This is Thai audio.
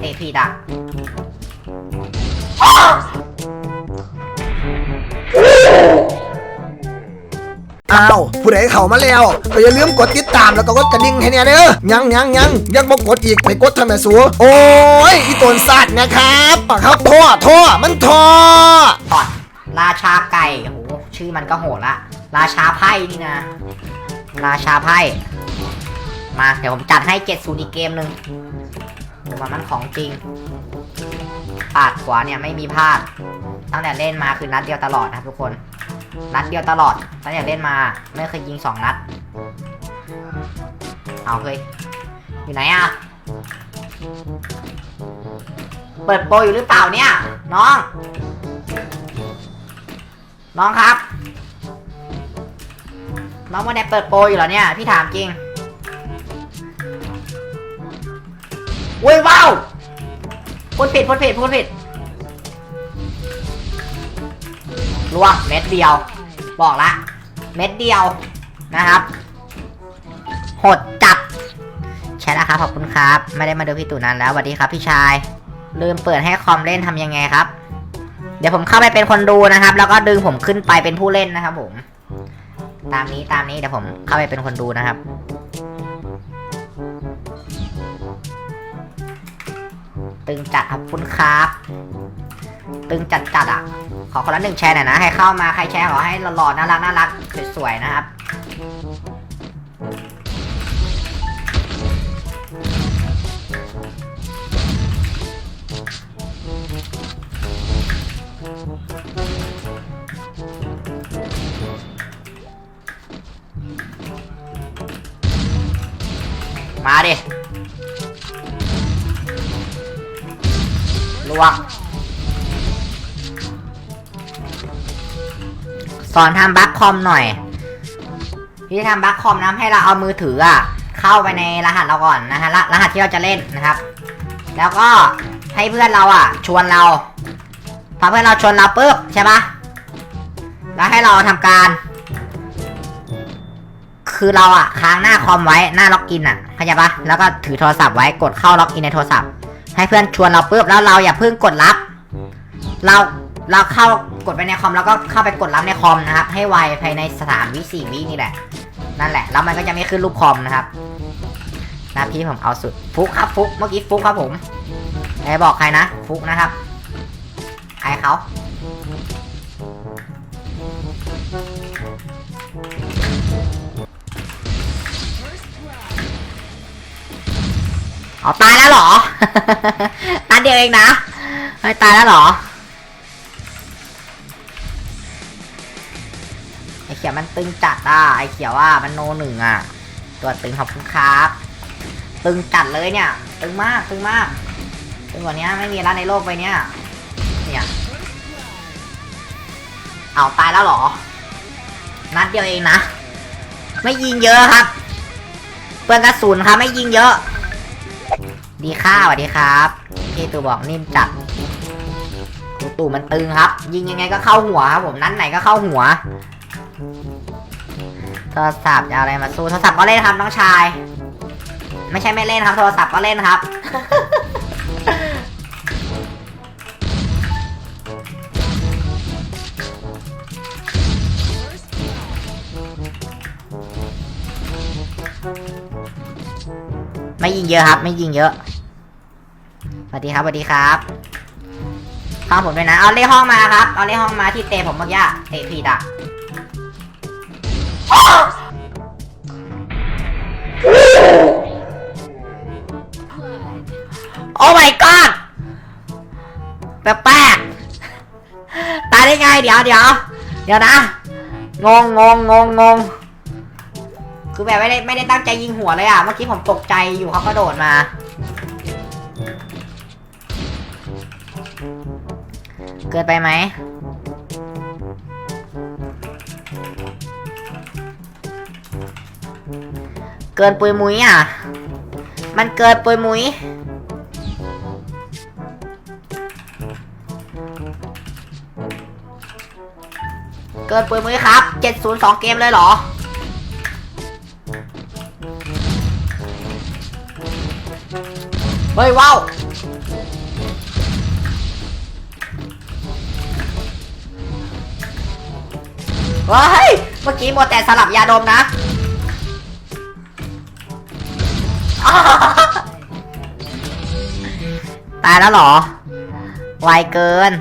เตะผิดอะอ้าวผู้ใดเข้ามาแล้วก็อย่าลืมกดติดตามแล้วก็กดกระดิ่งให้เนี่ยเด้อยังยังยังยังบ่กดอีกไปกดทำไมสูโอ้ยอีตนสัตว์นะครับปะครับท่อท่อมันท่อตอดราชาไก่โหชื่อมันก็โหดละราชาไพ่นี่นะ ราชาไพ่มาเดี๋ยวผมจัดให้เจ็ดศูนย์อีกเกมหนึ่ง ดูมันมันของจริง ปาดขวาเนี่ยไม่มีพลาด ตั้งแต่เล่นมาคือนัดเดียวตลอดนะครับทุกคน นัดเดียวตลอด ตั้งแต่เล่นมาไม่เคยยิงสองนัด เอาเฮ้ย อยู่ไหนอะเปิดโปรอยู่หรือเปล่าเนี่ย น้อง น้องครับ น้องไม่ได้เปิดโปรอยู่เหรอเนี่ย พี่ถามจริง อุ้ยว้าวพูดผิดพูดผิดพูดผิดล่วเม็ดเดียว บอกละ เม็ดเดียวนะครับ หดจับแชทนะครับขอบคุณครับ ไม่ได้มาดูพี่ตู่นานแล้วสวัสดีครับพี่ชาย ลืมเปิดให้คอมเล่นทำยังไงครับ เดี๋ยวผมเข้าไปเป็นคนดูนะครับ แล้วก็ดึงผมขึ้นไปเป็นผู้เล่นนะครับ ผม ตามนี้ตามนี้เดี๋ยวผมเข้าไปเป็นคนดูนะครับ ตึงจัดขอบคุณครับ ตึงจัดจัดอะ ขอคนละหนึ่งแชร์หน่อยนะ ให้เข้ามาใครแชร์ขอให้หล่อๆน่ารักน่ารักสวยๆนะครับมาดิ วกสอนทำบัคคอมหน่อยที่ทำบัคคอมนะให้เราเอามือถืออะเข้าไปในรหัสเราก่อนนะฮะรหัสที่เราจะเล่นนะครับ แล้วก็ให้เพื่อนเราอะ ชวนเราพอเพื่อนเราชวนเราปุ๊บใช่ปะแล้วให้เราทำการ คือเราอะค้างหน้าคอมไว้หน้าล็อกอินอะเข้าใจปะแล้วก็ถือโทรศัพท์ไว้กดเข้าล็อกอินในโทรศัพท์ ให้เพื่อนชวนเราปุ๊บแล้วเราอย่าเพิ่งกดรับ เราเราเข้ากดไปในคอมแล้วก็เข้าไปกดรับในคอมนะครับให้ไวภายในสามวิสี่วินี่แหละ นั่นแหละ แล้วมันก็จะไม่ขึ้นรูปคอมนะครับนะพี่ผมเอาสุดฟุกครับฟุกเมื่อกี้ฟุกครับผมไอ้บอกใครนะฟุกนะครับใครเขา เอตายแล้วเหรอตาเดียวเองนะเฮ้ยตายแล้วเหรอ ไอเขียวมันตึงจัดอะ ไอเขียวว่ามันโนหนึ่งอะ ตัวตึงขอบคุณครับ ตึงจัดเลยเนี่ย ตึงมาก ตึงมาก ตึงกว่านี้ไม่มีแล้วในโลกใบเนี้ยเนี่ย เอาตายแล้วเหรอ นัดเดียวเองนะ ไม่ยิงเยอะครับ เปลืองกระสุนครับ ไม่ยิงเยอะ ดีค่าสวัสดีครับพี่ตู่บอกนิ่มจัดตู่มันตึงครับ ยิงยังไงก็เข้าหัวครับผมนัดไหนก็เข้าหัวโทรศัพท์จะเอาอะไรมาสู้โทรศัพท์ก็เล่นครับน้องชาย ไม่ใช่ไม่เล่นครับ โทรศัพท์ก็เล่นครับไม่ยิงเยอะครับ ไม่ยิงเยอะ วัสดีครับสวัสดีครับห้องผมด้วยนะ เอาเลขห้องมาครับ เอาเลขห้องมาที่เตะผมเมื่อกี้เตะผิดอะโอ้ my god แปลกๆตายได้ไง เดี๋ยวเดี๋ยวเดี๋ยวนะ งงงงงงงงคือแบบไม่ได้ไม่ได้ตั้งใจยิงหัวเลยอะ เมื่อกี้ผมตกใจอยู่เขากระโดดมา เกินไปไหมเกินปุยมุ้ยอะ มันเกินปุยมุ้ย เกินปุยมุ้ยครับ 702 เกมเลยเหรอ เฮ้ยว้าว ว้ายเมื่อกี้มัวแต่สลับยาดมนะตายแล้วเหรอ ไวเกิน